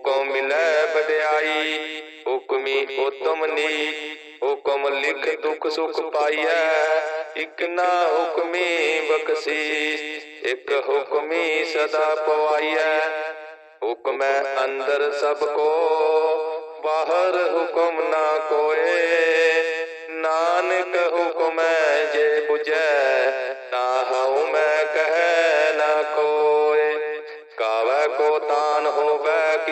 ਹੁਕਮ ਮਿਲੈ ਵਡਿਆਈ ਹੁਕਮੀ ਉਤਮ ਨੀ, ਹੁਕਮ ਲਿਖ ਦੁਖ ਸੁਖ ਪਾਈਐ, ਇਕ ਨਾ ਹੁਕਮੀ ਬਖਸ਼ੀਸ਼, ਇਕ ਹੁਕਮੀ ਸਦਾ ਪਵਾਈਐ। ਹੁਕਮੈ ਅੰਦਰ ਸਭ ਕੋ, ਬਾਹਰ ਹੁਕਮ ਨਾ ਕੋਏ। ਨਾਨਕ ਹੁਕਮੈ ਜੇ 부ਜੈ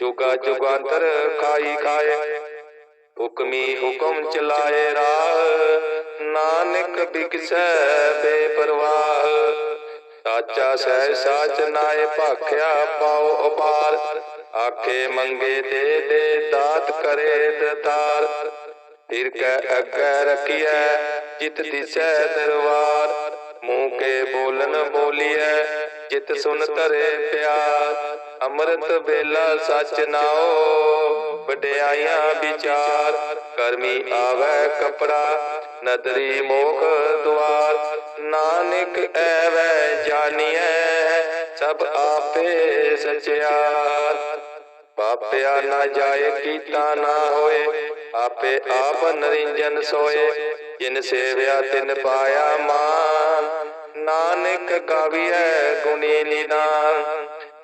ਜੁਗਾ ਜੁਗਾਂਤਰ ਖਾਈ ਖਾਏ। ਹੁਕਮੀ ਹੁਕਮ ਚਲਾਏ ਰਾਹ। ਨਾਨਕ ਬਿਕਸੈ ਬੇਪਰਵਾਹ। ਸਾਚਾ ਸਹਿ ਸਾਚ ਨਾਏ ਭਾਖਿਆ ਪਾਉ ਉਪਾਰ ਆਖੇ ਮੰਗੇ ਦੇ ਦੇ ਦਾਤ ਕਰੇ ਦਤਾਰ। ਫਿਰ ਕੈ ਅੱਗੇ ਰਖੀਐ, ਜਿਤ ਦਿਸੈ ਦਰਬਾਰ। ਮੂੰਹ ਕੇ ਬੋਲਨ ਬੋਲੀਐ, ਜਿਤ ਸੁਨ ਧਰੇ ਪਿਆਰ। ਅੰਮ੍ਰਿਤ ਵੇਲਾ ਸਚ ਨਾਓ ਵਡਿਆਈਆਂ ਵਿਚਾਰ, ਕਰਮੀ ਆਵੈ ਕਪੜਾ, ਨਦਰੀ ਮੋਖ ਦੁਆਰ, ਨਾਨਕ ਐਵੈ ਜਾਣੀਐ, ਸਭ ਆਪੇ ਸਚਿਆਰ। ਪਾਪਿਆ ਨਾ ਜਾਏ, ਕੀਤਾ ਨਾ ਹੋਏ, ਆਪੇ ਆਪ ਨਰਿੰਜਨ ਸੋਏ, ਜਿਨ ਸੇਵਿਆ ਤਿਨ ਪਾਇਆ ਮਾਨ, ਨਾਨਕ ਗਾਵੀਐ ਗੁਣੀ ਨਿਦਾਨ।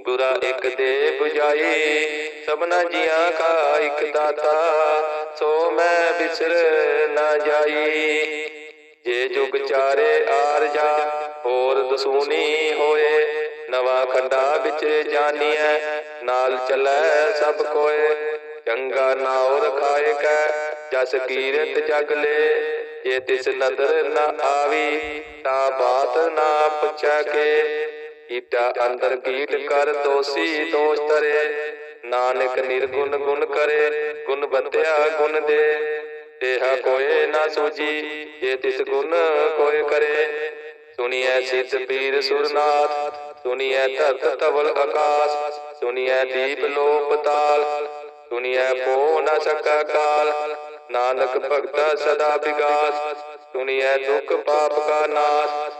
ਗੁਰਾ ਇੱਕ ਦੇ 부ਜਾਈ, ਸਭਨਾ ਜੀਆਂ ਕਾ ਇੱਕ ਦਾਤਾ, ਸੋ ਮੈਂ ਬਿਸਰ ਨਾ ਜਾਈ। ਜੇ ਜੁਗ ਚਾਰੇ ਆਰ ਹੋਰ ਦਸੂਨੀ ਹੋਏ, ਨਵਾਂ ਖੰਡਾ ਵਿੱਚ ਜਾਨੀਐ, ਨਾਲ ਚੱਲੈ ਸਭ ਕੋਏ। ਚੰਗਾ ਨਾਉ ਰਖਾਏ ਕੈ, ਜਸ ਕੀਰਤ ਜਗ ਲੈ, ਜੇ ਤਿਸ ਨਦਰ ਨਾ ਆਵੀ, ਤਾਂ ਬਾਤ ਨਾ ਪੁੱਛੈ ਕੇ। ਕੀਟਾ ਅੰਦਰ ਕੀਟ ਕਰ ਦੋਸੀ ਦੋਸ਼ ਤਰੇ। ਨਾਨਕ ਨਿਰਗੁਣ ਗੁਣ ਕਰੇ, ਗੁਣ ਬੰਦਿਆ ਗੁਣ ਦੇ। ਦੇਹਾ ਕੋਏ ਨਾ ਸੂਜੀ, ਜੇ ਤਿਸ ਗੁਣ ਕੋਏ ਕਰੇ। ਸੁਣੀਐ ਸਿੱਧ ਪੀਰ ਸੁਰਨਾਥ, ਸੁਣੀਐ ਧਰਤ ਤਵਲ ਆਕਾਸ ਸੁਣੀਐ ਦੀਪ ਲੋਪ ਤਾਲ, ਸੁਣੀਐ ਪੋ ਨਾ ਸਕਾ ਕਾਲ। ਨਾਨਕ ਭਗਤਾ ਸਦਾ ਵਿਗਾਸ, ਸੁਣੀਐ ਦੁਖ ਪਾਪ ਕਾ ਨਾਸ।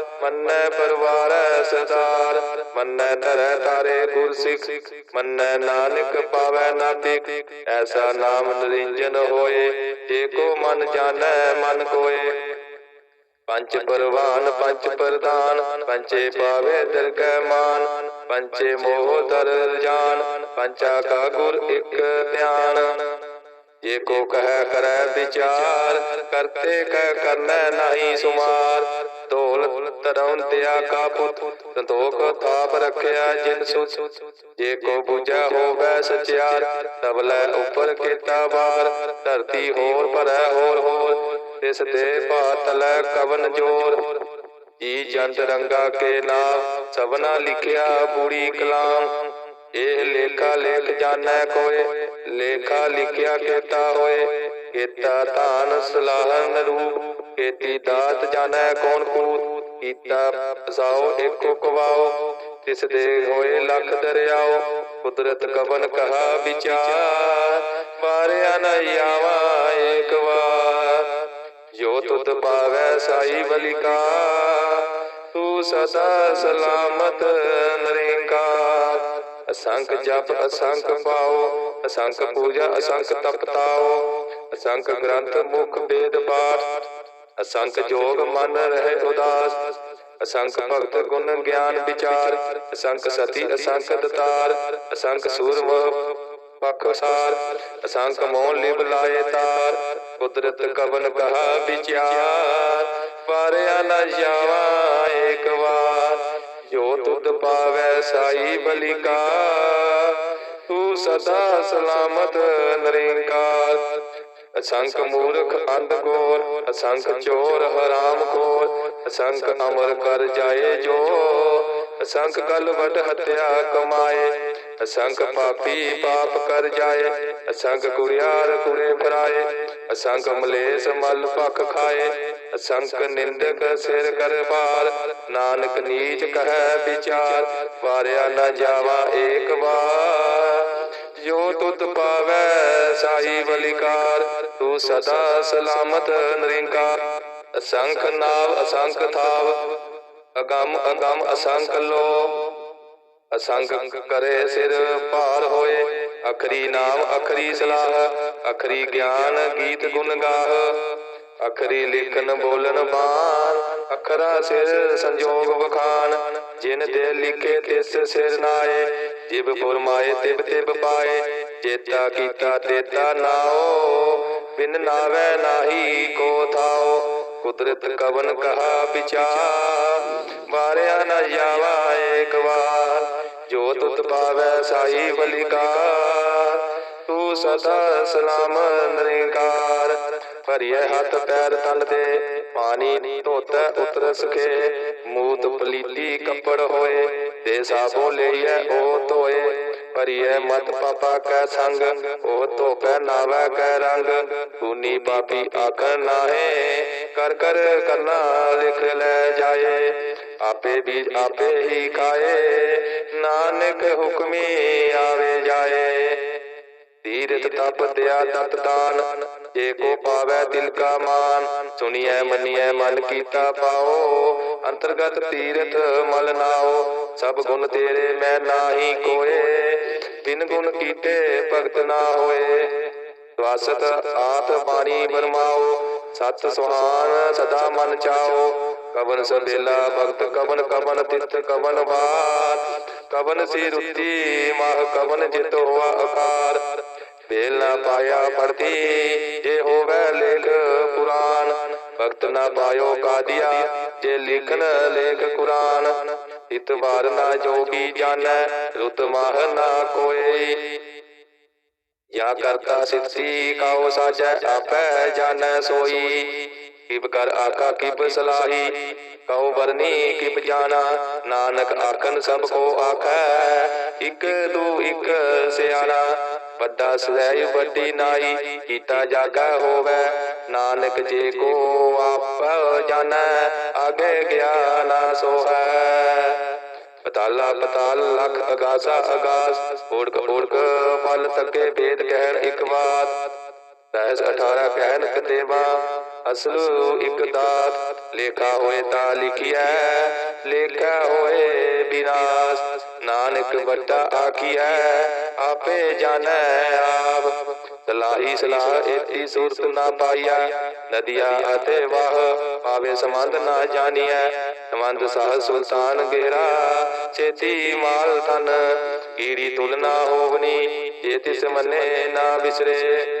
ਮੰਨੈ ਪਰਵਾਰੈ ਸਦਾਰ ਮੰਨੈ ਧਰੈ ਤਾਰੇ ਗੁਰ ਸਿੱਖ ਮੰਨੈ ਨਾਨਕ ਪਾਵੈ ਨਾਟਿਕ, ਐਸਾ ਨਾਮ ਨਰਿੰਜਨ ਹੋਏ, ਜੇ ਕੋ ਮਨ ਜਾਣੈ ਮਨ ਕੋਏ। ਪੰਚ ਪਰਵਾਨ, ਪੰਚ ਪ੍ਰਦਾਨ ਪੰਚੇ ਪਾਵੇ ਦਰਗਹਿ ਮਾਨ, ਪੰਚੇ ਮੋਹ ਦਰ ਜਾਨ, ਪੰਚਾ ਕਾ ਗੁਰ ਇਕ ਧਿਆਨ। ਜੇ ਕੋ ਕਹਿ ਕਰੈ ਵਿਚਾਰ, ਕਰਤੇ ਕਹਿ ਕਰਨੈ ਨਹੀਂ ਸੁਮਾਰ ਢੋਲ ਤਰਉ ਦਿਆ ਕਾ ਪੁੱਤ, ਸੰਤੋਖ ਥਾਪ ਰੱਖਿਆ ਜਿਨ ਸੁਤ। ਜੇ ਕੋ ਬੁਝਾ ਹੋਵੇ ਸਚਿਆਰ ਤਬਲੇ ਉੱਪਰ ਕੀਤਾ ਬਾਹਰ ਧਰਤੀ ਹੋਰ ਭਰੈ ਹੋਰ ਹੋਰ, ਤਿਸ ਦੇ ਭਾਤਲੈ ਕਵਨ ਜੋਰ। ਜੀ ਜੰਤ ਰੰਗਾ ਕੇ ਨਾਮ ਸਭਨਾ ਲਿਖਿਆ ਬੂੜੀ ਕਲਾਮ। ਇਹ ਲੇਖਾ ਲੇਖ ਜਾਣੈ ਕੋਏ, ਲੇਖਾ ਲਿਖਿਆ ਕੀਤਾ ਹੋਏ। ਕੀਤਾ ਧਾਨ ਸਲਾਹਨ ਰੂਪ ਕੀਤੀ ਦਾਤ ਜਾਣੈ ਕੌਣ ਕੂਤ, ਕੀਤਾ ਸਾਓ ਏਕੋ ਕਵਾਓ ਤਿਸ ਦੇ ਹੋਏ ਲੱਖ ਦਰਿਆਓ ਕੁਦਰਤ ਕਵਨ ਕਹਾ ਵਿਚਾਰ ਮਾਰਿਆ ਨ ਆਵਾ ਏਕ ਵਾਰ। ਜੋ ਤੁਧ ਪਾਵੈ ਸਾਈ ਬਲਿਕਾ ਤੂੰ ਸਦਾ ਸਲਾਮਤ ਨਰੇਂਕਾਰ। ਅਸੰਖ ਜਪ, ਅਸੰਖ ਪਾਓ, ਅਸੰਖ ਪੂਜਾ, ਅਸੰਖ ਤਪਤਾਓ ਅਸੰਖ ਗ੍ਰੰਥ ਮੁਖ ਬੇਦ ਪਾਠ ਅਸੰਖ ਜੋਗ ਮਨ ਰਹੇ ਉਦਾਸ ਅਸੰਖ ਭਗਤ ਗੁਣ ਗਿਆਨ ਵਿਚਾਰ ਅਸੰਖ ਸਤੀ ਅਸੰਖ ਦਤਾਰ ਅਸੰਖ ਸੂਰਮ ਪਖਸਾਰ ਅਸੰਖ ਮੋਹ ਲਿਵ ਲਾਏ ਤਾਰ, ਕੁਦਰਤ ਕਵਨ ਕਹਾ ਵਿਚਾਰ ਪਾਰਿਆ ਨ ਜਾਵਾ ਏਕ ਵਾਰ, ਜੋ ਤੁਧ ਪਾਵੈ ਸਾਈ ਬਲਿਕਾ ਤੂੰ ਸਦਾ ਸਲਾਮਤ ਨਰੇਂਕਾਰ ਅਸੰਖ ਮੂਰਖ ਅੰਧ ਗੋਰ ਅਸੰਖ ਚੋਰ ਹਰਾਮ ਖੋਰ ਅਸੰਖ ਅਮਰ ਕਰ ਜਾਏ ਜੋ, ਅਸੰਖ ਕਲ ਹੱਤਿਆ ਕਮਾਏ, ਅਸੰਖ ਪਾਪੀ ਪਾਪ ਕਰ ਜਾਏ, ਅਸੰਖ ਕੁੜਿਆਰ ਕੁੜੇ ਫਰਾਏ, ਅਸੰਖ ਮਲੇਸ ਮਲ ਭਖ ਖਾਏ, ਅਸੰਖ ਨਿੰਦਕ ਸਿਰ ਕਰ ਬਾਰ ਨਾਨਕ ਨੀਚ ਕਹੈ ਵਿਚਾਰ, ਵਾਰਿਆ ਨਾ ਜਾਵਾ ਏਕ ਵਾਰ। ਜੋ ਤੁਤ ਪਾਵੈ ਸਾਈ ਬਲਿਕਾਰ ਤੂੰ ਸਦਾ ਸਲਾਮਤ ਨਰਿੰਕਾਰ ਅਸੰਖ ਨਾਵ ਅਸੰਖ ਥਾਵ, ਅਗੰਮ ਅਗੰਮ ਅਸੰਖ ਲੋ। ਅਸੰਖ ਕਰੇ ਸਿਰ ਭਾਰ ਹੋਏ, ਅਖਰੀ ਨਾਮ ਅਖਰੀ ਸਲਾਹ, ਅਖਰੀ ਗਿਆਨ ਗੀਤ ਗੁਣ ਗਾਹ। ਅਖਰੀ ਲਿਖਨ ਬੋਲਨ ਬਾਣ, ਅਖਰਾ ਸਿਰ ਸੰਜੋਗ ਵਖਾਨ ਜਿਨ ਦੇ ਲਿਖੇ ਤਿਸ ਸਿਰ ਨਾਏ, ਜਿਬ ਫੁਰਮਾਏ ਤਿਬ ਤਿਬ ਪਾਏ, ਚੇਤਾ ਕੀਤਾ ਤੇਤਾ ਨਾਓ, ਬਿਨ ਨਾਵੇ ਨਾਹੀ ਕੋ ਥਾਓ, ਕੁਦਰਤ ਕਵਨ ਕਹਾ ਵਿਚਾਰ ਵਾਰਿਆ ਨਾ ਜਾਵਾ ਏਕ ਵਾਰ, ਜੋ ਤੁਤ ਪਾਵੈ ਸਾਈ ਬਲਿਕਾਰ, ਤੂੰ ਸਦਾ ਸਲਾਮ ਨਰਿੰਕਾਰ ਭਰੀਏ ਹੱਥ ਪੈਰ ਤਨ ਦੇ, ਪਾਣੀ ਧੋਤੈ ਉਤਰ ਸਕੇ ਮੂਤ ਪਲੀਤੀ ਕੱਪੜ ਹੋਏ ਤੇ ਸਾਬੋ ਲਈਐ ਉਹ ਧੋਏ, ਭਰੀਏ ਮਤ ਪਾਪਾ ਕੈ ਸੰਗ, ਉਹ ਧੋਪੈ ਨਾਵੈ ਕੈ ਰੰਗ ਤੂਨੀ ਪਾਪੀ ਆਖਣ ਨਾਹੇ, ਕਰ ਕਰ ਕਰਨਾ ਲਿਖ ਲੈ ਜਾਏ, ਆਪੇ ਵੀ ਆਪੇ ਹੀ ਖਾਏ, ਨਾਨਕ ਹੁਕਮੀ ਆਵੇ ਜਾਏ। ਤੀਰਥ ਤਪ ਦਿਆ ਦਤ ਦਾਨ ਜੇ ਕੋ ਪਾਵੈ ਦਿਲ ਕਾ ਮਾਨ ਸੁਣੀਐ ਮੰਨੀਐ ਮਨ ਕੀਤਾ ਪਾਓ ਅੰਤਰਗਤ ਤੀਰਥ ਮਲ ਨਾਓ। ਸਭ ਗੁਣ ਤੇਰੇ ਮੈਂ ਨਾਹੀ ਕੋਏ। ਬਿਨ ਗੁਣ ਕੀਤੇ ਭਗਤ ਨਾ ਹੋਏ। ਸਵਾਸਤ ਆਤ ਬਾਣੀ ਬਰਮਾਓ। ਸਤ ਸੁਹਾਨ ਸਦਾ ਮਨ ਚਾਓ। ਕਵਨ ਸਬੇਲਾ ਭਗਤ ਕਵਨ ਕਵਨ ਤਿਤ ਕਵਨ ਬਾਰ ਕਵਨ ਸੀ ਰੁੱਤੀ ਮਾਹ ਕਵਨ ਜਿਤ ਹੋਆ ਆਕਾਰ ਬੇਲ ਨਾ ਪਾਇਆ ਪੜਤੀ ਜੇ ਹੋਵੇ ਲੇਖ ਪੁਰਾਨ ਭਗਤ ਨਾ ਪਾਇਓ ਕਾਦੀਆ, ਜੇ ਲਿਖਨ ਲੇਖ ਕੁਰਾਨ। ਇਤਵਾਰ ਨਾ ਜੋਗੀ ਜਾਣੈ ਰੁਤ ਨਾ ਕੋਏ ਜਾਂ ਕਰਤਾ ਸਿੱਧੀ, ਕਾਉ ਸਾਜੈ ਆਪੈ ਜਾਣੈ ਸੋਈ। ਕਿਬ ਕਰ ਆਕਾ ਕਿਬ ਸਲਾਹੀ, ਕਉ ਵਰਨੀ ਕਿਬ ਜਾਣਾ। ਨਾਨਕ ਆਖਨ ਸਭ ਕੋ ਆਖੈ, ਇਕ ਦੂ ਇਕ ਸਿਆਣਾ। ਵੱਡਾ ਸਵੈ ਵੱਡੀ ਨਾਈ, ਕੀਤਾ ਜਾਗਾ ਹੋਵੇ। ਨਾਨਕ ਜੇ ਕੋ ਆਪ ਜਾਣੈ, ਆਗੇ ਗਿਆਨ ਸੋ ਹੈ ਪਤਾਲਾ ਪਤਾਲ, ਲਖ ਅਗਾਸਾ ਅਗਾਸ ਓੜਕ ਓੜਕ ਫਲ ਤੱਕੇ ਭੇਦ ਕਹਿਣ ਇੱਕ ਬਾਤ ਰਹਿਸ 18 ਕਹਿਣ ਕਤੇਵਾ ਅਸਲੂ ਇੱਕ ਦਾਤ ਲੇਖਾ ਹੋਏ ਤਾਂ ਲਿਖਿਆ ਲੇਖਾ ਹੋਏ ਬਿਨਾਸ਼ ਨਾਨਕ ਵੱਡਾ ਆਖੀਐ, ਆਪੇ ਜਾਣੈ ਆਪ। ਸਲਾਹੀ ਸਲਾਹ ਏਤੀ ਸੂਰਤ ਨਾ ਪਾਈਆ ਨਦੀਆ ਅਤੇ ਵਾਹ ਪਾਵੇ ਸੰਬੰਧ ਨਾ ਜਾਣੀਐ। ਸੰਬੰਧ ਸਾਹ ਸੁਲਤਾਨ ਗੇਰਾ ਛੇਤੀ ਮਾਲ ਤਨ ਕੀੜੀ ਤੁਲਨਾ ਹੋਵਨੀ, ਜੇ ਤਿਸ ਮੰਨੇ ਨਾ ਵਿਸਰੇ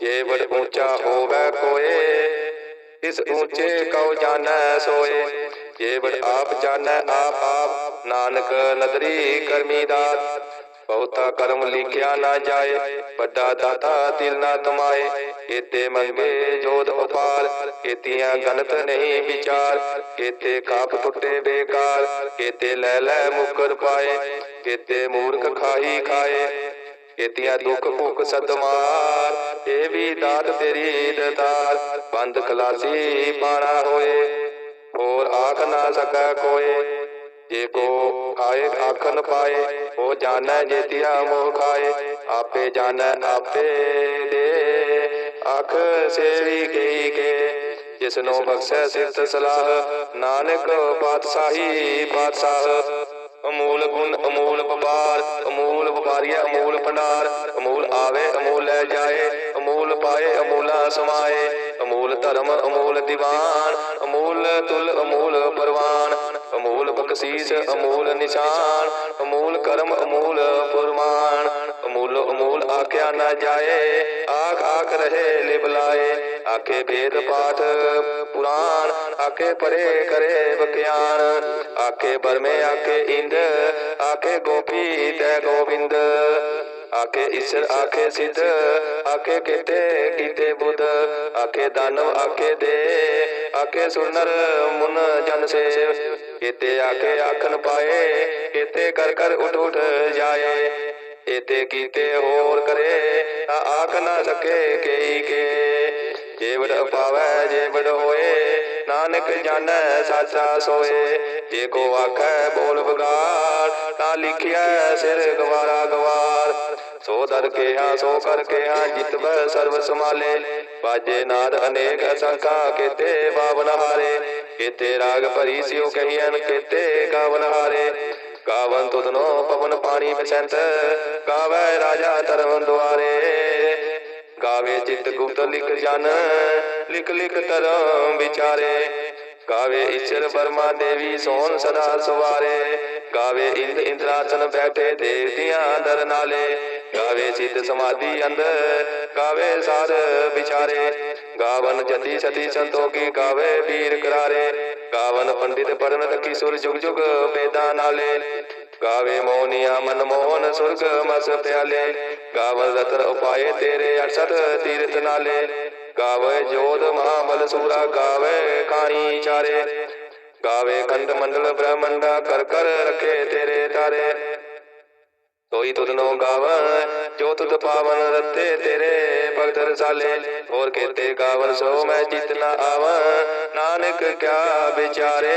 ਜੇ ਵਡ ਉੱਚਾ ਹੋਵੇ ਕੋਏ, ਇਸ ਉੱਚੇ ਕਉ ਜਾਣੈ ਸੋਏ। ਜੇ ਵਡ ਆਪ ਜਾਣੈ ਆਪ ਆਪ, ਨਾਨਕ ਨਦਰੀ ਕਰਮੀ ਦਾਤ। ਬਹੁਤਾ ਕਰਮ ਲਿਖਿਆ ਨਾ ਜਾਏ, ਵੱਡਾ ਦਾਤਾ ਦਿਲ ਨਾ ਤਮਾਏ। ਇਤੇ ਮੰਗੇ ਜੋਤ ਉਪਾਰ ਇਤੀਆਂ ਗਨਤ ਨਹੀਂ ਵਿਚਾਰ। ਇਤੇ ਕਾਪ ਟੁੱਟੇ ਬੇਕਾਰ ਇਤੇ ਲੈ ਲੈ ਮੁਕਰ ਪਾਏ। ਇਤੇ ਮੂਰਖ ਖਾਈ ਖਾਏ ਇਤਿਆ ਦੁੱਖ ਭੁੱਖ ਸਦਮਾਰ, ਇਹ ਵੀ ਦਾਤ ਤੇਰੀ ਦਤਾਰ। ਬੰਦ ਖਲਾਸੀ ਪਾਣਾ ਹੋਏ, ਹੋਰ ਆਖ ਨਾ ਸਕੈ ਕੋਏ। ਜੇ ਕੋ ਆਏ ਆਖਨ ਪਾਏ ਉਹ ਜਾਣੈ ਜੇਤਿਆ ਮੋਹ ਖਾਏ। ਆਪੇ ਜਾਣੈ, ਆਪੇ ਦੇ। ਆਖ, ਸੇਵੀ ਕਈ ਕੇ। ਜਿਸਨੋ ਬਖਸ਼ੈ ਸਿਫਤ ਸਲਾਹ, ਨਾਨਕ ਪਾਤਸ਼ਾਹੀ ਪਾਤਸ਼ਾਹ। ਅਮੂਲ ਗੁਣ, ਅਮੂਲ ਵਪਾਰ ਅਮੂਲ ਵਪਾਰੀਆ ਭੰਡਾਰ ਅਮੂਲ ਆਵੇ ਅਮੂਲ ਲੈ ਜਾਏ ਅਮੂਲ ਪਾਏ ਅਮੂਲਾ ਸਮਾਏ। ਅਮੂਲ ਧਰਮ, ਅਮੂਲ ਦੀਵਾਨ, ਅਮੂਲ ਤੁਲ, ਅਮੂਲ ਪਰਵਾਨ, ਅਮੂਲ ਬਖਸ਼ੀਸ, ਅਮੂਲ ਨਿਸ਼ਾਨ, ਅਮੂਲ ਕਰਮ, ਅਮੂਲ ਫੁਰਮਾਨ, ਅਮੂਲ ਅਮੂਲ ਆਖਿਆ ਨਾ ਜਾਏ, ਆਖ ਆਖ ਰਹੇ ਲਿਵ ਲਾਏ, ਆਖੇ ਵੇਦ ਪਾਠ ਪੁਰਾਣ, ਆਖੇ ਪਰੇ ਕਰੇ ਬਖਿਆਨ ਆਖੇ ਬਰਮੇ, ਆਖੇ ਇੰਦ, ਆਖੇ ਗੋਪੀ ਤੈ ਗੋਬਿੰਦ ਆਖੇ ਈਸ਼ਰ ਆਖੇ ਸਿੱਧ ਆਖੇ ਕੀਤੇ ਕੀਤੇ ਬੁੱਧ ਆਖੇ ਦਾਨਵ ਆਖੇ ਦੇ ਆਖੇ ਸੁਨਰ ਮੁਨ ਜਨ ਸੇਵ ਕੀਤੇ ਆਖੇ ਆਖਨ ਪਾਏ ਕੀਤੇ ਕਰ ਕਰ ਉਠ ਉਠ ਜਾਏ ਇਤੇ ਕੀਤੇ ਹੋਰ ਕਰੇ ਤਾਂ ਆਖ ਨਾ ਸਕੇ ਕਈ ਕੇ ਜੇ ਵਡ ਪਾਵੈ ਜੇ ਵਡ ਹੋਏ ਨਾਨਕ ਜਾਣੈ ਸਾਚਾ ਸੋਏ ਜੇ ਕੋ ਆਖੈ ਬੋਲ ਬਗਾੜ ਤਾਂ ਲਿਖਿਆ ਸਿਰ ਗਵਾਰਾ ਗਵਾਰ ਸੋ ਦਰ ਕੇ ਸੋ ਕਰ ਕੇ ਜਿਤਵੈ ਸਰਬ ਸਮਾਲੇ ਬਾਜੇ ਨਾਦ ਅਨੇਕ ਅਸੰਖਾ, ਕੀਤੇ ਬਾਵਨ ਹਾਰੇ। ਕੀਤੇ ਰਾਗ ਭਰੀ ਸਿਉ ਕਹੀਐਨ, ਕੀਤੇ ਗਾਵਨ ਹਾਰੇ। ਗਾਵਨ ਤੁਧਨੋ ਪਵਨ ਪਾਣੀ ਬਸੰਤ, ਗਾਵੇ ਰਾਜਾ ਧਰਮ ਦੁਆਰੇ। ਗਾਵੇ ਚਿਤ ਗੁਪਤ ਲਿਖ ਜਨ, ਲਿਖ ਲਿਖ ਧਰਮ ਵਿਚਾਰੇ। ਗਾਵੇ ਈਸ਼ਰ ਬਰਮਾ ਦੇਵੀ ਸੋਨ ਸਦਾ ਸੁਵਾਰੇ। ਗਾਵੇ ਇੰਦ ਇੰਦਰਾਸਨ ਬੈਠੇ ਦੇਵਤਿਆਂ ਦਰ ਨਾਲੇ। ਗਾਵੇ ਸਿੱਧ ਸਮਾਧੀ ਅੰਦਰ, ਗਾਵੇ ਸਾਰ ਵਿਚਾਰੇ। ਗਾਵਨ ਜਤੀ ਸਤੀ ਸੰਤੋਖੀ ਗਾਵੇ ਵੀਰ ਕਰਾਰੇ। ਗਾਵਨ ਪੰਡਿਤ ਪਰਨ ਤਕੀ ਸੁਰ ਜੁਗ ਜੁਗ ਵੇਦਾਂ ਨਾਲੇ। ਗਾਵੇ ਮੋਨੀਆ ਮਨ ਮੋਹਨ ਸੁਰਗ ਮਸ ਪਿਆਲੇ ਗਾਵਨ ਰਤਨ ਉਪਾਏ ਤੇਰੇ 68 ਤੀਰਥ ਨਾਲੇ। ਗਾਵੇ ਜੋਧ ਮਹਾਬਲ ਸੂਰਾ ਗਾਵੇ ਕਾਣੀ ਚਾਰੇ। ਗਾਵੇ ਖੰਡ ਮੰਡਲ ਬ੍ਰਹਮੰਡਾ ਕਰ ਕਰ ਰਖੇ ਤੇਰੇ ਤਾਰੇ। ਤੋਈ ਤੁਧਨੋ ਗਾਵਨ ਜੋ ਤੁਧ ਪਾਵਨ ਰਤੇ ਤੇਰੇ ਭਗਤ ਰਸਾਲੇ। ਹੋਰ ਕੇਤੇ ਗਾਵਨ ਸੋ ਮੈਂ ਚਿਤ ਨ ਆਵਨ ਨਾਨਕ ਕਿਆ ਵਿਚਾਰੇ।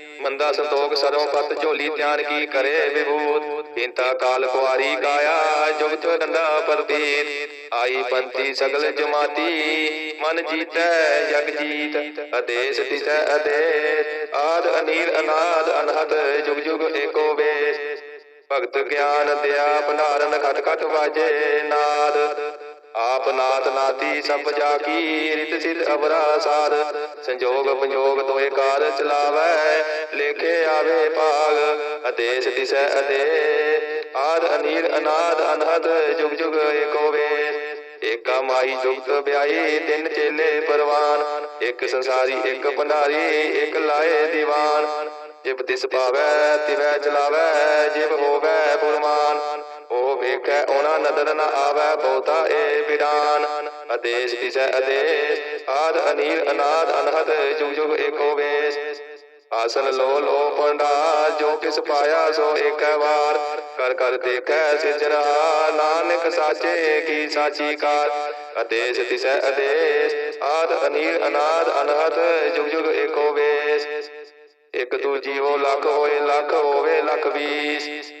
ਮੰਦਾ ਸੰਤੋਖ ਸਰੋਂ ਪਤ ਝੋਲੀ ਧਿਆਨ ਕੀ ਕਰੇ ਵਿਭੂਤ। ਇੰਤਾ ਕਾਲ ਕੁਆਰੀ ਗਾਇਆ ਜੁਗਤ ਡੰਡਾ ਪ੍ਰਤੀਤ ਆਈ ਪੰਤੀ ਸਗਲ ਜਮਾਤੀ, ਮਨ ਜੀਤੈ, ਜਗ ਜੀਤ। ਅਦੇਸ ਤਿਸੈ ਅਦੇਸ ਆਦ ਅਨੀਰ ਅਨਾਦ ਅਨਹਦ, ਜੁਗ ਜੁਗ ਏਕੋ ਵੇਸ। ਭਗਤ ਗਿਆਨ ਦਿਆ ਭੰਡਾਰਨ ਖਟ ਖਟ ਵਾਜੇ ਨਾਦ। ਆਪ ਨਾਥ ਨਾਤੀ ਸਭ ਜਾ ਕੀ ਰਿਤ ਸਿਧ ਅਵਰਾ ਸਾਧ ਸੰਜੋਗ ਪੰਜੋਗ ਤੋਏ ਕਾਰ ਚਲਾਵੈ, ਲੇਖੇ ਆਵੇ ਭਾਗ ਅਦੇਸ ਦਿਸੈ ਅਦੇ ਆਦ ਅਨੀਰ ਅਨਾਦ ਅਨਹਦ, ਜੁਗ ਜੁਗ ਏਕੋ ਵੇਸ ਏਕਾ ਮਾਈ ਜੁਗਤ ਵਿਆਈ ਤਿੰਨ ਚੇਲੇ ਪਰਵਾਨ। ਇੱਕ ਸੰਸਾਰੀ, ਇੱਕ ਭੰਡਾਰੀ, ਇੱਕ ਲਾਏ ਦੀਵਾਨ। ਜਿਬ ਤਿਸ ਪਾਵੈ, ਤਿਵੈ ਚਲਾਵੈ, ਜਿਬ ਹੋਵੈ ਪੁਰਮਾਨ। ਉਹ ਵੇਖੈ, ਉਹਨਾਂ ਨਦਰ ਨ ਆਵੈ, ਬਹੁਤਾ ਏ ਵਿਡਾਨ ਅਦੇਸ ਤਿਸੈ ਅਦੇਸ ਆਦ ਅਨੀਰ, ਅਨਾਦ, ਅਨਹਦ, ਜੁਗ ਜੁਗ ਏਕੋ ਵੇਸ। ਆਸਨ ਲੋ ਲੋ ਪੰਡਾ ਜੋ ਕਿਸ ਪਾਇਆ ਸੋ ਏਕੈ ਵਾਰ। ਕਰ ਕਰ ਦੇਖੈ ਸਿਜਰਾ, ਨਾਨਕ ਸਾਚੇ ਕੀ ਸਾਚੀ ਕਾਰ। ਅਦੇਸ ਤਿਸੈ ਅਦੇਸ ਆਦ ਅਨੀਰ, ਅਨਾਦ, ਅਨਹਦ, ਜੁਗ ਜੁਗ ਏਕੋ ਵੇਸ। ਇੱਕ ਤੂ ਜੀਵੋ ਲੱਖ ਹੋਏ, ਲੱਖ ਹੋਵੇ, ਲੱਖ ਵੀਸ।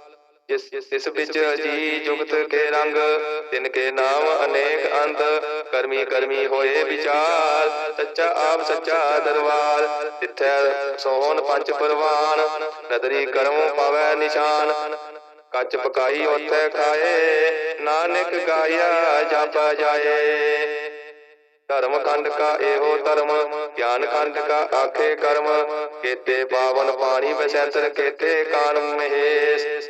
ਜਿਸ ਇਸ ਵਿੱਚ ਜੀ ਜੁਗਤ ਕੇ ਰੰਗ ਤਿਨ ਕੇ ਨਾਮ ਅਨੇਕ ਅੰਤ ਕਰਮੀ ਕਰਮੀ ਹੋਏ ਵਿਚਾਰ ਸੱਚਾ ਆਪ ਸੱਚਾ ਦਰਬਾਰ ਤਿੱਥੈ ਸੋਹਣ ਪੰਜ ਪਰਵਾਨ ਨਦਰੀ ਕਰਮ ਪਾਵੈ ਨਿਸ਼ਾਨ ਕੱਚ ਪਕਾਈ ਉਥੇ ਖਾਏ ਨਾਨਕ ਗਾਇਆ ਜਪ ਜਾਏ। ਧਰਮ ਖੰਡ ਕਾ ਇਹੋ ਧਰਮ ਗਿਆਨ ਖੰਡ ਕਾ ਆਖੇ ਕਰਮ ਕੇਤੇ ਪਾਵਨ ਪਾਣੀ ਬਸੰਤਰ ਕੇਤੇ ਕਾਨ ਮਹੇਸ਼।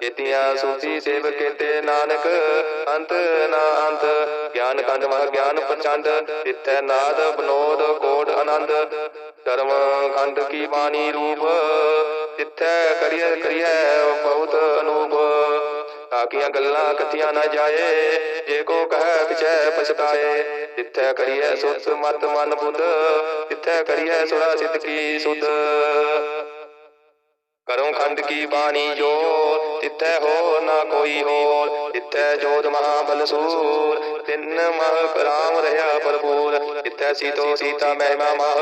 ਕੇਤੀਆਂ ਸੂਚੀ ਸੇਵ ਕੇਤੇ ਨਾਨਕ, ਅੰਤ ਨਾ ਅੰਤ। ਗਿਆਨ ਕੰਦ ਮਹ ਗਿਆਨ ਪ੍ਰਚੰਡ ਤਿੱਥੈ ਨਾਦ ਬਨੋਦ, ਕੋਟ ਆਨੰਦ। ਧਰਮ ਖੰਡ ਕੀ ਬਾਣੀ ਰੂਪ ਤਿੱਥੈ ਕਰੀਐ ਕਰੀਐ ਬਹੁਤ ਅਨੂਪ। ਤਾਕੀਆਂ ਗੱਲਾਂ ਕਥੀਆਂ ਨਾ ਜਾਏ, ਜੇ ਕੋ ਕਹੈ, ਪਿਛੈ ਪਛਤਾਏ। ਤਿੱਥੈ ਕਰੀਐ ਸੁਤ ਮਤ ਮਨ ਬੁੱਧ ਤਿੱਥੈ ਕਰੀਐ ਸੁਰਾ ਸਿੱਧ ਕੀ ਸੁਧ। ਕਰੋ ਖੰਡ ਕੀ ਬਾਣੀ ਜੋ ਤਿੱਥੈ ਹੋ ਨਾ ਕੋਈ ਹੋਰ, ਤਿੱਥੈ ਜੋਤ ਮਹਾ ਬਲਸੂਰ ਤਿੰਨ ਮਹ ਰਾਮ ਰਹਾ ਭਰਪੂਰ, ਤਿੱਥੈ ਸੀਤੋ ਸੀਤਾ ਮਹਿਮਾ ਮਹ,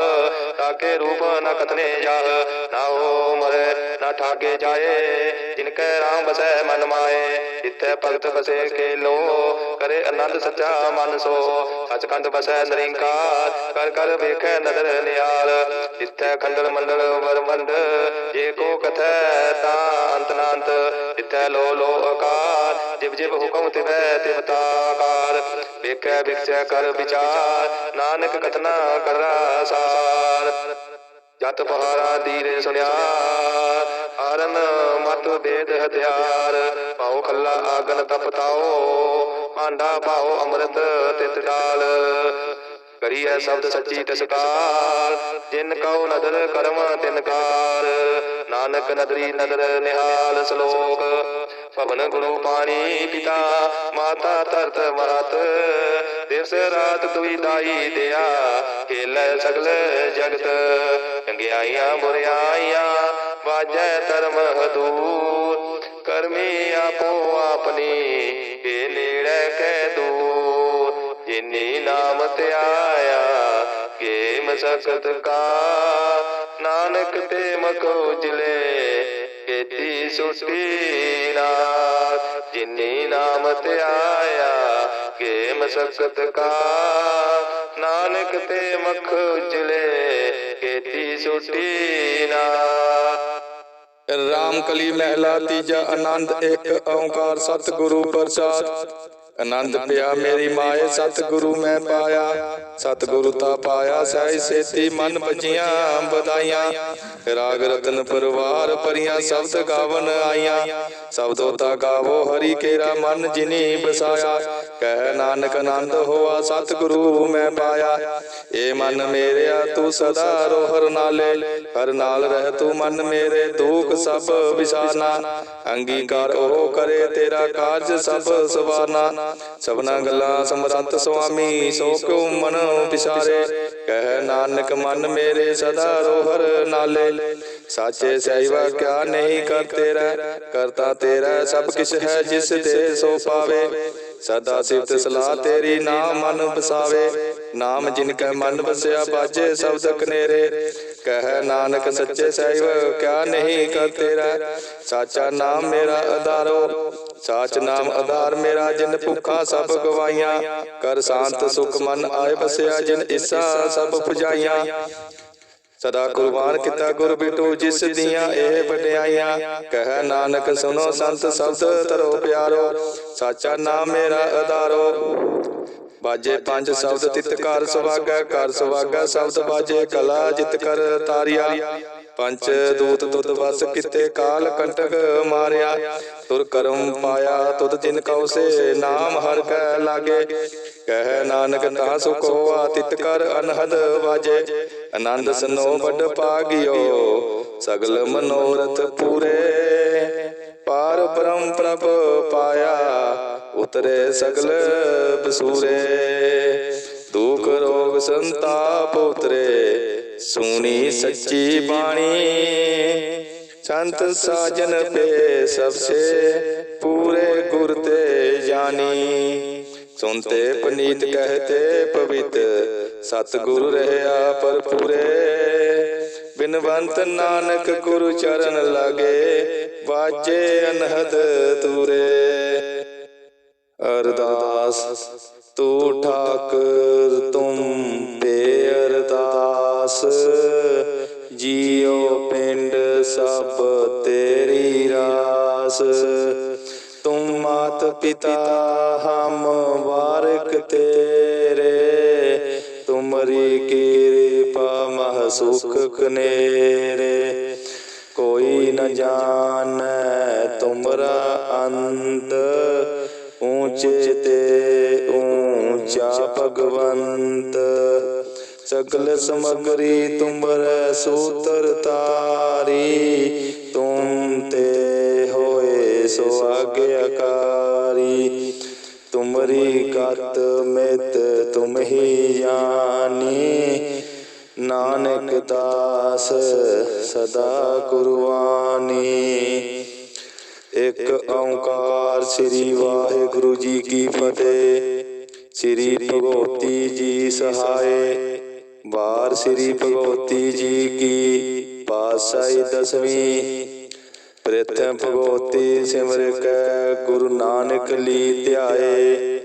ਤਾਕੇ ਰੂਪ ਨ ਕਤਨੇ ਜਾਹ, ਨਾ ਹੋ ਮਰੇ, ਨਾ ਠਾਗੇ ਜਾਏ ਜਿਨ ਕੈ ਰਾਮ ਵਸੈ ਮਨ ਮਾਏ, ਤਿੱਥੈ ਭਗਤ ਬਸੇ ਕੇ ਲੋ ਕਰੇ ਆਨੰਦ ਸੱਚਾ ਮਨ ਸੋ। ਸਚਖੰਡ ਬਸੈ ਨਿਰੰਕਾਰ, ਕਰ ਕਰ ਵੇਖੈ ਨਦਰ ਨਿਹਾਲ। ਜਿੱਥੈ ਖੰਡਲ ਮੰਡਲ ਵਰਮੰਡ ਜੇ ਕੋ ਕਥੈ ਤਾਂ ਨਾਂਤ। ਜਿੱਥੈ ਲੋ ਲੋ ਆਕਾਰ, ਜਿਵ ਜਿਵ ਹੁਕਮ ਤਿਵੈ ਤਿਵ ਤਾਕਾਰ ਵੇਖੈ ਵਿਖਸੈ ਕਰ ਵਿਚਾਰ, ਨਾਨਕ ਕਥਨਾ ਕਰਰਾ ਸਾਰ। ਜਤ ਪਹਾਰਾ ਦੀਰੇ ਸੁਣਿਆ ਆਰਨ ਮਤ ਵੇਦ ਹਥਿਆਰ। ਪਾਉ ਖੱਲਾ ਆਗਨ ਤਪਤਾਓ ਭਾਂਡਾ ਪਾਓ ਅੰਮ੍ਰਿਤ ਤਿਤ ਡਾਲ। ਕਰੀਐ ਸ਼ਬਦ ਸੱਚੀ ਤਸਕਾਰ। ਜਿਨ ਕਉ ਨਦਰ ਕਰਮ ਤਿਨਕਾਰ ਨਾਨਕ ਨਦਰੀ ਨਦਰ ਨਿਹਾਲ ਸ਼ਲੋਕ। ਪਵਨ ਗੁਰੂ ਪਾਣੀ ਪਿਤਾ, ਮਾਤਾ ਧਰਤ ਮਰਤ ਦਿਵਸ ਰਾਤ ਦੁਈ ਦਾਈ ਦਿਆ, ਖੇਲੇ ਸਗਲ ਜਗਤ। ਚੰਗਿਆਈਆਂ ਬੁਰਿਆਈਆਂ ਵਾਜੈ ਧਰਮ ਹਦੂਰ। ਕਰਮੀ ਆਪੋ ਆਪਣੀ ਇਹ ਨੇੜੇ ਕਹਿ ਦੂਰ, ਜਿਨੀ ਨਾਮ ਤੇ ਆਇਆ ਕੇ ਮਸਕਤ ਕਾ। ਨਾਨਕ ਤੇ ਮਕੋ ਉਜਲੇ ਕੀਤੀ ਸੁਟੀ ਨਾਥ ਜਿਨੀ ਨਾਮ ਤੇ ਆਇਆ ਕੇ ਮਸਕਤ ਕਾ। ਨਾਨਕ ਤੇ ਮਖ ਉਜਲੇ ਕੀਤੀ ਸੁਟੀ ਨਾਥ ਰਾਮ ਕਲੀ ਮਹਿਲਾ, ਤੀਜਾ ਆਨੰਦ, ਇੱਕ ਓੰਕਾਰ ਸਤਿਗੁਰੂ ਪ੍ਰਸਾਦ। ਆਨੰਦ ਪਿਆ ਮੇਰੀ ਮਾਏ, ਸਤਿਗੁਰੂ ਮੈਂ ਪਾਇਆ। ਸਤਿਗੁਰੂ ਤਾ ਪਾਇਆ ਸਹਿ ਸੇਤੀ, ਮਨ ਭਜੀਆਂ ਬਧਾਈਆਂ ਰਾਗ ਰਤਨ ਪਰਵਾਰ ਪਰੀਆਂ ਸ਼ਬਦ ਗਾਵਨ ਆਈਆਂ। ਸ਼ਬਦੋ ਤਾ ਗਾਵੋ ਹਰੀ ਕੇਰਾ ਮਨ ਜਿਨੀ ਬਸਾਇਆ ਕਹਿ ਨਾਨਕ ਆਨੰਦ ਹੋਆ, ਸਤਿਗੁਰੂ ਮੈਂ ਪਾਇਆ। ਏ ਮਨ ਮੇਰਿਆ, ਤੂੰ ਸਦਾ ਰੋਹਰ ਨਾਲੇ ਹਰ ਨਾਲ ਰਹਿ ਤੂੰ ਮਨ ਮੇਰੇ, ਦੁਖ ਸਭ ਵਿਸਾਰਨਾ। ਅੰਗੀਕਾਰ ਉਹ ਕਰੇ, ਤੇਰਾ ਕਾਰਜ ਸਭ ਸਵਾਰਨਾ। ਸਭਨਾ ਗੱਲਾਂ ਸਮਰੰਤ ਸੁਆਮੀ, ਸੋ ਕਿਉ ਮਨ ਵਿਸਾਰੇ? ਕਹਿ ਨਾਨਕ ਮਨ ਮੇਰੇ, ਸਦਾ ਰੋਹਰ ਨਾਲੇ ਸਾਚੇ ਸਹਿਵਾ ਕਿਆ ਨਹੀਂ ਕਰ ਤੇਰਾ, ਕਰਤਾ ਤੇਰਾ ਸਭ ਕਿਛ ਹੈ ਜਿਸ ਤੇ ਸੋ ਪਾਵੇ। ਸਦਾ ਸਿਫਤ ਸਲਾਹ ਤੇਰੀ ਨਾਮ ਮਨ ਬਸਾਵੇ ਨਾਮ ਜਿਨ ਕੈ ਮਨ ਵਸਿਆ ਬਾਜੇ ਸ਼ਬਦ ਕਨੇਰੇ ਕਹਿ ਨਾਨਕ ਸੱਚੇ ਸਹਿਬ ਕਿਆ ਨਹੀਂ ਕਰ ਤੇਰਾ। ਸਾਚਾ ਨਾਮ ਮੇਰਾ ਆਧਾਰੋ ਸਾਚ ਨਾਮ ਆਧਾਰ ਮੇਰਾ ਜਿਨ ਭੁੱਖਾ ਸਭ ਗਵਾਈਆਂ। ਕਰ ਸ਼ਾਂਤ ਸੁਖ ਮਨ ਆਏ ਬਸਿਆ ਜਿਨ ਇਸਾ ਸਭ ਪੁਜਾਈਆਂ। ਸਦਾ ਕੁਰਬਾਨ ਕੀਤਾ ਗੁਰ ਬਿਟੂ ਜਿਸ ਦੀਆਂ ਇਹ ਵਡਿਆਈਆਂ। ਕਹਿ ਨਾਨਕ ਸੁਨੋ ਸੰਤ ਸ਼ਬਦ ਤਰੋ ਪਿਆਰੋ। ਸਾਚਾ ਨਾਮ ਮੇਰਾ ਆਧਾਰੋ ਬਾਜੇ ਪੰਜ ਸ਼ਬਦ ਤਿਤ ਕਰ ਸੁਭਾਗੈ ਕਰ ਸੁਭਾਗੈ ਸ਼ਬਦ ਬਾਜੇ ਕਲਾ ਜਿਤ ਕਰ ਤਾਰਿਆ। ਪੰਚ ਦੂਤ ਤੁਧ ਵਸ ਕਿਤੇ ਕਾਲ ਕੰਟਕ ਮਾਰਿਆ। ਤੁਰ ਕਰਮ ਪਾਇਆ ਤੁਧ ਜਿਨ ਕਉ ਸੇ ਨਾਮ ਹਰ ਕੈ ਲਾਗੇ। ਕਹਿ ਨਾਨਕ ਤਾ ਸੁਖ ਹੋਆ ਤਿਤ ਕਰ ਅਨਹਦ ਵਾਜੇ। ਆਨੰਦ ਸਨੋ ਵੱਡ ਪਾਗਿਓ ਸਗਲ ਮਨੋਰਥ ਪੂਰੇ। ਪਾਰ। ਬ੍ਰਹਮ ਪ੍ਰਭ ਪਾਇਆ ਉਤਰੇ ਸਗਲ ਬਸੂਰੇ। ਦੁਖ ਰੋਗ ਸੰਤਾਪ ਉਤਰੇ। ਸੁਣੀ ਸੱਚੀ ਬਾਣੀ। ਸੰਤ ਸਾਜਨ ਪੇ ਸਭਸੇ ਪੂਰੇ ਗੁਰ ਤੇ ਜਾਨੀ ਸੁਨਤੇ ਪਨੀਤ ਕਹਤੇ ਪਵਿੱਤ। ਸਤਿਗੁਰ ਰਹਿਆ ਪਰ ਪੂਰੇ। ਬਿਨਵੰਤ ਨਾਨਕ ਗੁਰੂ ਚਰਨ ਲਾਗੇ ਵਾਜੇ ਅਨਹਦ ਤੂਰੇ। ਅਰਦਾਸ, ਤੂੰ ਠਾਕਰ, ਤੁਮ ਪੇ ਅਰਦਾਸ। ਜੀਉ ਪਿੰਡ ਸਭ ਤੇਰੀ ਰਾਸ। ਮਾਤ ਪਿਤਾ ਹਮ ਵਾਰਕ ਤੇਰੇ ਤੁਮਰੀ ਕਿਰਪਾ ਮਹ ਸੁਖ ਕਨੇਰੇ ਕੋਈ ਨ ਜਾਣੈ ਤੁਮਰਾ ਅੰਤ ਊਂਚੇ ਤੇ ਊਂਚਾ ਭਗਵੰਤ ਸਕਲ ਸਮਗਰੀ ਤੁਮਰ ਸੂਤਰ ਤਾਰੀ ਤੁਮ ਤੇ ਸੋ ਆਗਿਆਕਾਰੀ ਤੁਮਰੀ ਕਤ ਮਿਤ ਤੁਮ ਹੀ ਜਾਣੀ। ਨਾਨਕ ਦਾਸ ਸਦਾ ਕੁਰਬਾਨੀ। ਇੱਕ ਓੰਕਾਰ ਸ੍ਰੀ ਵਾਹਿਗੁਰੂ ਜੀ ਕੀ ਫਤਿਹ। ਸ੍ਰੀ ਭਗਵਤੀ ਜੀ ਸਹਾਏ। ਵਾਰ ਸ੍ਰੀ ਭਗਵਤੀ ਜੀ ਕੀ ਪਾਸਾਈ ਦਸਵੀਂ। ਪ੍ਰਥਮ ਭਗਵਤੀ ਸਿਮਰ ਕੈ, ਗੁਰੂ ਨਾਨਕ ਲੀ ਧਿਆਏ।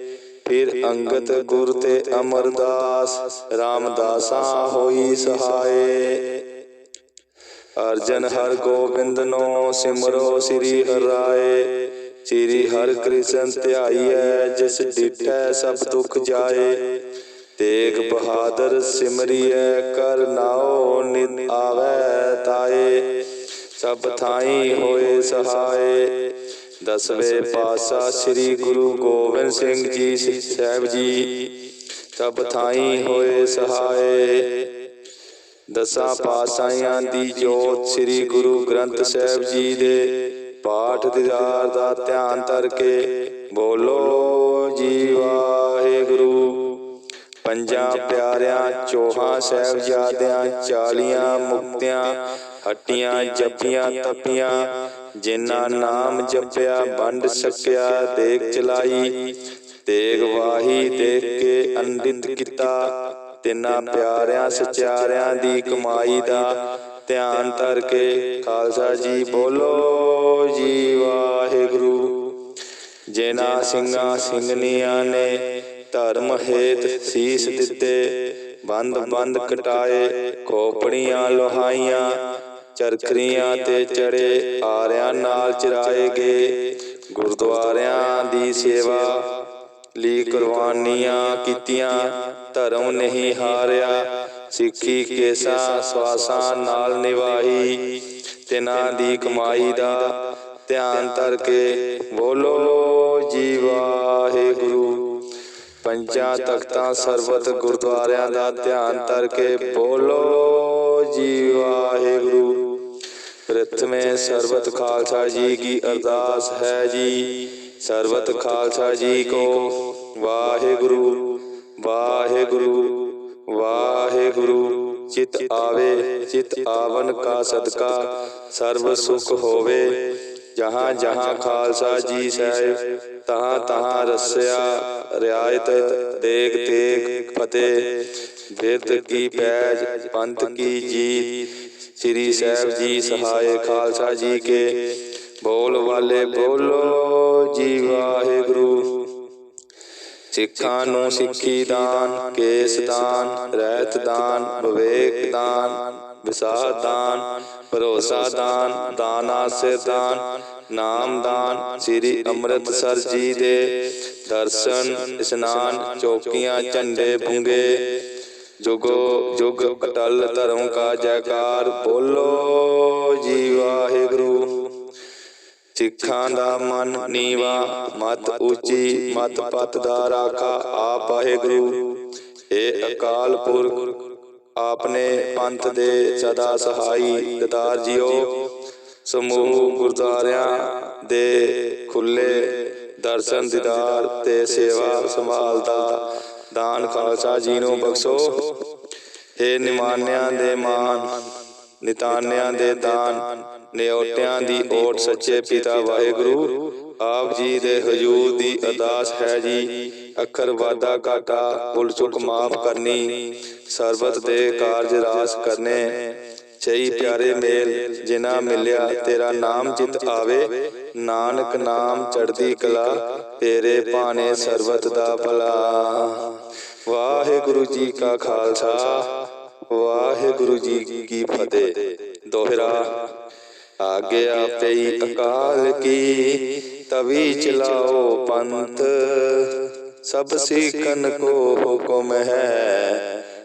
ਫਿਰ ਅੰਗਤ ਗੁਰ ਤੇ ਅਮਰਦਾਸ, ਰਾਮਦਾਸਾ ਹੋਈ ਸਹਾਏ। ਅਰਜਨ ਹਰ ਗੋਬਿੰਦ ਨੋ ਸਿਮਰੋ ਸ੍ਰੀ ਹਰਿ ਰਾਏ ਸ੍ਰੀ ਹਰ ਕ੍ਰਿਸ਼ਨ ਧਿਆਈਐ, ਜਿਸ ਡਿਠੈ ਸਭ ਦੁਖ ਜਾਏ। ਤੇਗ ਬਹਾਦਰ ਸਿਮਰਿਐ, ਕਰ ਨਾਉ ਨਿਤ ਆਵੈ ਤਾਏ। ਸਭ ਥਾਈ ਹੋਏ ਸਹਾਏ। ਦਸਵੇਂ ਪਾਤਸ਼ਾਹ ਸ੍ਰੀ ਗੁਰੂ ਗੋਬਿੰਦ ਸਿੰਘ ਜੀ ਸਾਹਿਬ ਜੀ, ਸਭ ਥਾਈ ਹੋਏ ਸਹਾਏ। ਦਸਾਂ ਪਾਤਸ਼ਾਹਾਂ ਦੀ ਜੋਤ ਸ੍ਰੀ ਗੁਰੂ ਗ੍ਰੰਥ ਸਾਹਿਬ ਜੀ ਦੇ ਪਾਠ ਦੀਦਾਰ ਦਾ ਧਿਆਨ ਧਰ ਕੇ ਬੋਲੋ ਜੀ ਵਾਹਿਗੁਰੂ। ਪੰਜਾਂ ਪਿਆਰਿਆਂ, ਚੋਹਾਂ ਸਾਹਿਬਜ਼ਾਦਿਆਂ, ਚਾਲੀਆਂ ਮੁਕਤਿਆਂ ਹੱਟੀਆਂ ਜਪੀਆਂ ਤਪੀਆਂ ਜਿਨ੍ਹਾਂ ਨਾਮ ਜਪਿਆ ਵੰਡ ਸਕਿਆ ਦੇਖ ਚਲਾਈ। ਤੇਗ ਵਾਹੀ ਦੇਖ ਕੇ ਅੰਡਿਤ ਕੀਤਾ। ਤਿੰਨਾਂ ਪਿਆਰਿਆਂ ਸਚਿਆਰਿਆਂ ਦੀ ਕਮਾਈ ਦਾ ਧਿਆਨ ਧਰ ਕੇ ਖਾਲਸਾ ਜੀ ਬੋਲੋ ਜੀ ਵਾਹਿਗੁਰੂ। ਜਿਨ੍ਹਾਂ ਸਿੰਘਾਂ ਸਿੰਘਨੀਆਂ ਨੇ ਧਰਮ ਹੇਤ ਸੀਸ ਦਿੱਤੇ ਬੰਦ ਬੰਦ ਕਟਾਏ ਖੋਪੜੀਆਂ ਲੋਹਾਈਆਂ ਚਰਖਰੀਆਂ ਤੇ ਚੜੇ ਆਰਿਆਂ ਨਾਲ ਚਰਾਏ ਗਏ। ਗੁਰਦੁਆਰਿਆਂ ਦੀ ਸੇਵਾ ਲਈ ਕੁਰਬਾਨੀਆਂ ਕੀਤੀਆਂ, ਧਰਮ ਨਹੀਂ ਹਾਰਿਆ। ਸਿੱਖੀ ਕੇਸਾਂ ਸਵਾਸਾਂ ਨਾਲ ਨਿਵਾਹੀ ਤਿਨਾਂ ਦੀ ਕਮਾਈ ਦਾ ਧਿਆਨ ਧਰ ਕੇ ਬੋਲੋ, ਜੀ ਵਾਹਿਗੁਰੂ। ਪੰਜਾਂ ਤਖਤਾਂ ਸਰਬਤ ਗੁਰਦੁਆਰਿਆਂ ਦਾ ਧਿਆਨ ਧਰ ਕੇ ਬੋਲੋ, ਜੀ ਵਾਹਿਗੁਰੂ। ਪ੍ਰਥਮੇ ਸਰਬਤ ਖਾਲਸਾ ਜੀ ਕੀ ਅਰਦਾਸ ਹੈ ਜੀ। ਸਰਬਤ ਖਾਲਸਾ ਜੀ ਕੋ ਵਾਹਿਗੁਰੂ ਵਾਹਿਗੁਰੂ ਵਾਹਿਗੁਰੂ। ਚਿਤ ਆਵੇ, ਚਿਤ ਆਵਨ ਕਾ ਸਦਕਾ, ਸਰਬ ਸੁਖ ਹੋਵੇ। ਜਹਾਂ ਜਹਾਂ ਖਾਲਸਾ ਜੀ ਸਾਹਿਬ, ਤਹਾਂ ਤਹਾਂ ਰਸਿਆ, ਰਿਆਇਤ ਦੇਖ ਤੇਗ ਫਤਿਹ। ਵਿਦ ਕੀ ਪੈਜ, ਪੰਥ ਕੀ ਜੀਤ। ਸ੍ਰੀ ਸਾਹਿਬ ਜੀ ਸਹਾਇ ਖਾਲਸਾ ਜੀ ਕੇ। ਬੋਲ ਵਾਲੇ ਬੋਲੋ ਜੀ ਵਾਹਿਗੁਰੂ। ਸਿੱਖਾਂ ਨੂੰ ਸਿੱਖੀ ਦਾਨ, ਕੇਸ ਦਾਨ, ਰਹਿਤ ਦਾਨ, ਵਿਵੇਕ ਦਾਨ, ਵਿਸਾਰ ਦਾਨ, ਭਰੋਸਾ ਦਾਨ, ਦਾਨਾ ਸੇ ਦਾਨ, ਨਾਮ ਦਾਨ, ਸ੍ਰੀ ਅੰਮ੍ਰਿਤਸਰ ਜੀ ਦੇ ਦਰਸ਼ਨ, ਇਸ਼ਨਾਨ, ਚੌਕੀਆਂ, ਝੰਡੇ ਬੁੰਗੇ ਜੁਗੋ, ਜੁਗ ਅਟਲ ਧਰਮ ਕਾ ਜੈਕਾਰ ਬੋਲੋ ਜੀ ਵਾਹਿਗੁਰੂ। ਸਿੱਖਾਂ ਦਾ ਮਨ ਨੀਵਾ, ਮਤ ਉੱਚੀ, ਮਤ ਪਤ ਦਾ ਰਾਖਾ ਆਪ ਵਾਹਿਗੁਰੂ। ਏ ਅਕਾਲ ਪੁਰਖ, ਆਪਨੇ ਪੰਥ ਦੇ ਸਦਾ ਸਹਾਈ ਦਤਾਰ ਜੀਓ। ਸਮੂਹ ਗੁਰਦੁਆਰਿਆਂ ਦੇ ਖੁੱਲੇ ਦਰਸ਼ਨ ਦੀਦਾਰ ਤੇ ਸੇਵਾ ਸੰਭਾਲ ਦਾ ਦਾਨ ਖਾਲਸਾ ਜੀ ਨੂੰ ਬਖਸ਼ੋ। ਏ ਨਿਮਾਨਿਆਂ ਦੇ ਮਾਨ, ਨਿਤਾਨਿਆਂ ਦੇ ਦਾਨ ਨਿਉਟਿਆਂ ਦੀ ਓਟ ਸੱਚੇ ਪਿਤਾ ਵਾਹਿਗੁਰੂ। ਆਪ ਜੀ ਦੇ ਹਜੂਰ ਦੀ ਅਰਦਾਸ ਹੈ ਜੀ। ਅੱਖਰ ਵਾਦਾ ਘਾਟਾ ਭੁੱਲ ਚੁੱਕ ਮਾਫ ਕਰਨੀ, ਸਰਬਤ ਦੇ ਕਾਰਜ ਰਾਸ ਕਰਨੇ। ਸਹੀ ਪਿਆਰੇ ਮੇਲ ਜਿਨਾ ਮਿਲਿਆ ਤੇਰਾ ਨਾਮ ਜਿਤ ਆਵੇ ਨਾਨਕ ਨਾਮ ਚੜਦੀ ਕਲਾ ਤੇਰੇ ਭਾਣੇ ਸਰਬਤ ਦਾ ਭਲਾ। ਵਾਹਿਗੁਰੂ ਜੀ ਕਾ ਖਾਲਸਾ ਵਾਹਿਗੁਰੂ ਜੀ ਕੀ ਫਤਿਹ। ਦੋਹਰਾ ਆਗਿਆ ਪਈ ਅਕਾਲ ਕੀ ਤਵੀ ਚਲਾਓ ਪੰਥ। ਸਭ ਸਿੱਖਨ ਕੋ ਹੁਕਮ ਹੈ।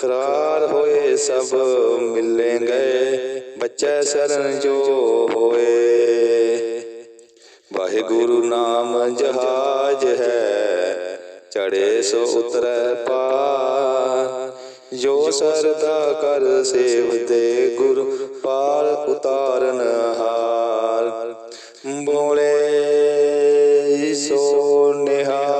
ਕਰਾਰ ਹੋਏ ਸਭ ਮਿਲੇ ਗਏ ਬੱਚੇ ਸ਼ਰਨ ਜੋ ਹੋਏ। ਵਾਹਿਗੁਰੂ ਨਾਮ ਜਹਾਜ ਹੈ ਚੜੇ ਸੋ ਉਤਰੈ ਪਾਰ। ਜੋ ਸਰਦਾ ਕਰ ਸੇਵਦੇ ਗੁਰ, ਪਾਰ ਉਤਾਰਨ ਹਾਰ। ਬੋਲੇ, ਸੋ ਨਿਹਾਰ